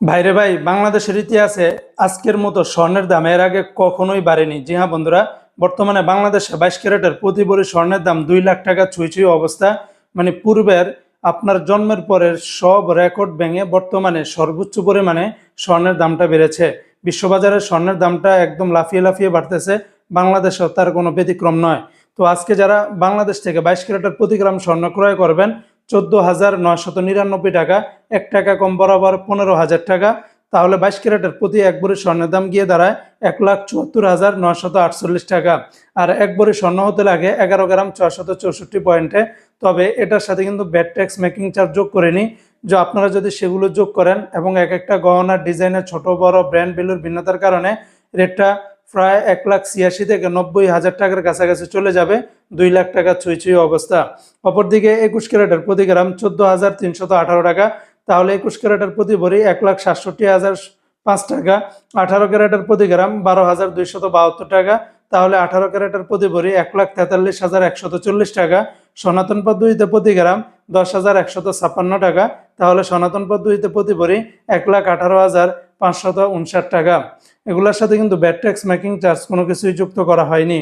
ভাইরে ভাই, বাংলাদেশের ইতিহাসে আজকের মতো স্বর্ণের দাম এর আগে কখনোই বাড়েনি। জি হ্যাঁ বন্ধুরা, বর্তমানে বাংলাদেশে বাইশ ক্যারেটের প্রতি ভরি স্বর্ণের দাম দুই লাখ টাকা ছুঁই ছুঁই অবস্থা। মানে পূর্বের, আপনার জন্মের পরের সব রেকর্ড ভেঙে বর্তমানে সর্বোচ্চ পরিমাণে স্বর্ণের দামটা বেড়েছে। বিশ্ববাজারে স্বর্ণের দামটা একদম লাফিয়ে লাফিয়ে বাড়তেছে, বাংলাদেশেও তার কোনো ব্যতিক্রম নয়। তো আজকে যারা বাংলাদেশ থেকে বাইশ ক্যারেটের প্রতি গ্রাম স্বর্ণ ক্রয় করবেন চোদ্দ হাজার নয়শত নিরানব্বই টাকা। এক টাকা কম বরাবর পনেরো হাজার টাকা। তাহলে বাইশ ক্যারেটের প্রতি এক ভরি স্বর্ণের দাম গিয়ে দাঁড়ায় এক লাখ চুয়াত্তর হাজার নয়শত আটচল্লিশ টাকা। আর এক ভরি স্বর্ণ হতে লাগে এগারো গ্রাম ছয়শত চৌষট্টি পয়েন্টে। তবে এটার সাথে কিন্তু ব্যাট ট্যাক্স মেকিং চার্জ যোগ করেনি যে আপনারা যদি সেগুলো যোগ করেন এবং এক একটা গহনার ডিজাইনের ছোট বড় ব্র্যান্ড ভ্যালুর ভিন্নতার কারণে রেটটা প্রায় এক লাখ ছিয়াশি থেকে নব্বই হাজার টাকার কাছাকাছি চলে যাবে দুই লাখ টাকা ছুঁই ছুঁই অবস্থা। অপরদিকে একুশ ক্যারেটের প্রতি গ্রাম চোদ্দ হাজার তিনশত আঠারো টাকা, তাহলে একুশ ক্যারেটের প্রতি ভরি এক লাখ সাতষট্টি হাজার পাঁচ টাকা, আঠারো ক্যারেটের প্রতি গ্রাম বারো হাজার দুইশত বাহাত্তর টাকা, তাহলে আঠারো ক্যারেটের প্রতি ভরি এক লাখ তেতাল্লিশ হাজার একশত চল্লিশ টাকা, সনাতন পদ্ধতিতে প্রতি গ্রাম দশ হাজার একশত ছাপ্পান্ন টাকা, তাহলে সনাতন পদ্ধতিতে প্রতি ভরি এক লাখ আঠারো হাজার পাঁচশত উনষাট টাকা। এগুলোর সাথে কিন্তু ব্যাট ট্যাক্স মেকিং চার্জ কোনো কিছুই যুক্ত করা হয়নি।